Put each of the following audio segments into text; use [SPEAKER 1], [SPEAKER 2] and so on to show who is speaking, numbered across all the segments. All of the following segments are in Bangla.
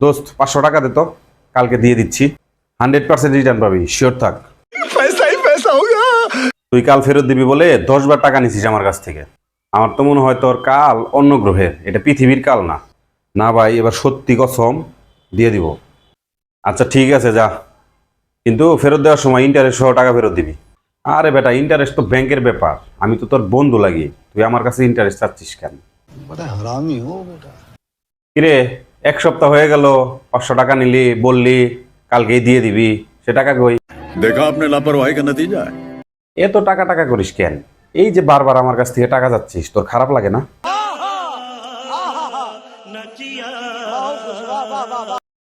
[SPEAKER 1] দোস্ত পাঁচশো টাকা দে তো কালকে দিয়ে দিচ্ছি। হান্ড্রেড পার্সেন্ট রিটার্ন পাবি শিওর থাক। তুই কাল ফেরত দিবি বলে দশ বার টাকা নিছিস আমার কাছ থেকে। আমার তো মনে হয় তোর কাল অন্য গ্রহে এটা পৃথিবীর কাল না। না ভাই এবার সত্যি কসম দিয়ে দিব। আচ্ছা ঠিক আছে যা। কিন্তু ফেরত দেওয়ার সময় ইন্টারেস্ট সহ টাকা ফেরত দিবি। আরে বেটা ইন্টারেস্ট তো ব্যাংকের ব্যাপার। আমি তো তোর বন্ধু লাগি তুই আমার কাছে ইন্টারেস্ট চাচ্ছিস কেন? কিরে? এক সপ্তাহ হয়ে গেল পাঁচশো টাকা নিলি বললি কালকেই দিয়ে দিবি সে টাকা কই?
[SPEAKER 2] দেখা আপনি লাপরওয়াহি কেন দিয়ে যায়?
[SPEAKER 1] এ তো টাকা টাকা করিস কেন? এই যে বারবার আমার কাছ থেকে টাকা যাচ্ছিস তোর খারাপ লাগে না?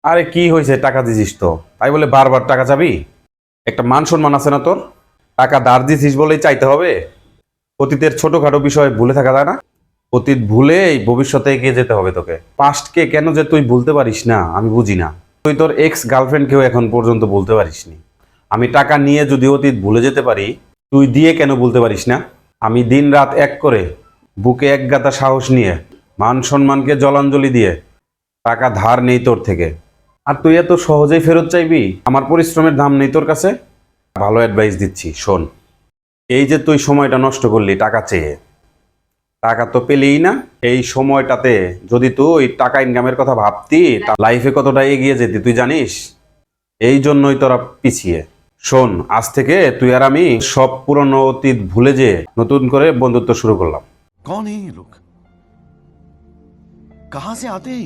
[SPEAKER 1] আরে কি হয়েছে টাকা দিছিস তো? তাই বলে বারবার টাকা চাবি? একটা মান সম্মান আছে না তোর? টাকা দাঁড় দিছিস বলেই চাইতে হবে? অতীতের ছোটখাটো বিষয় ভুলে থাকা যায় না? অতীত ভুলেই ভবিষ্যতে এগিয়ে যেতে হবে তোকে। পাস্টকে কেন যে তুই ভুলতে পারিস না, আমি বুঝি না। তুই তোর এক্স গার্লফ্রেন্ডকেও এখন পর্যন্ত বলতে পারিসনি আমি টাকা নিয়ে যদি অতীত ভুলে যেতে পারি, তুই দিয়ে কেন বলতে পারিস না? আমি দিন রাত এক করে বুকে এক গাদা সাহস নিয়ে, মান সম্মানকে জলাঞ্জলি দিয়ে, টাকা ধার নেই তোর থেকে। আর তুই এত সহজেই ফেরত চাইবি? আমার পরিশ্রমের দাম নেই তোর কাছে? ভালো অ্যাডভাইস দিচ্ছি, শোন। এই যে তুই সময়টা নষ্ট করলি টাকা চেয়ে টাকা তো পেলেই না। এই সময়টাতে যদি তুই টাকা ইনকামের কথা ভাবতি লাইফে কতটা এগিয়ে যেতি তুই জানিস? এই জন্যই তোরা পিছিয়ে। শোন, আজ থেকে তুই আর আমি সব পুরনো অতীত ভুলে যে নতুন করে বন্ধুত্ব শুরু করলাম।
[SPEAKER 3] কন এই লোক কাহা সে আতে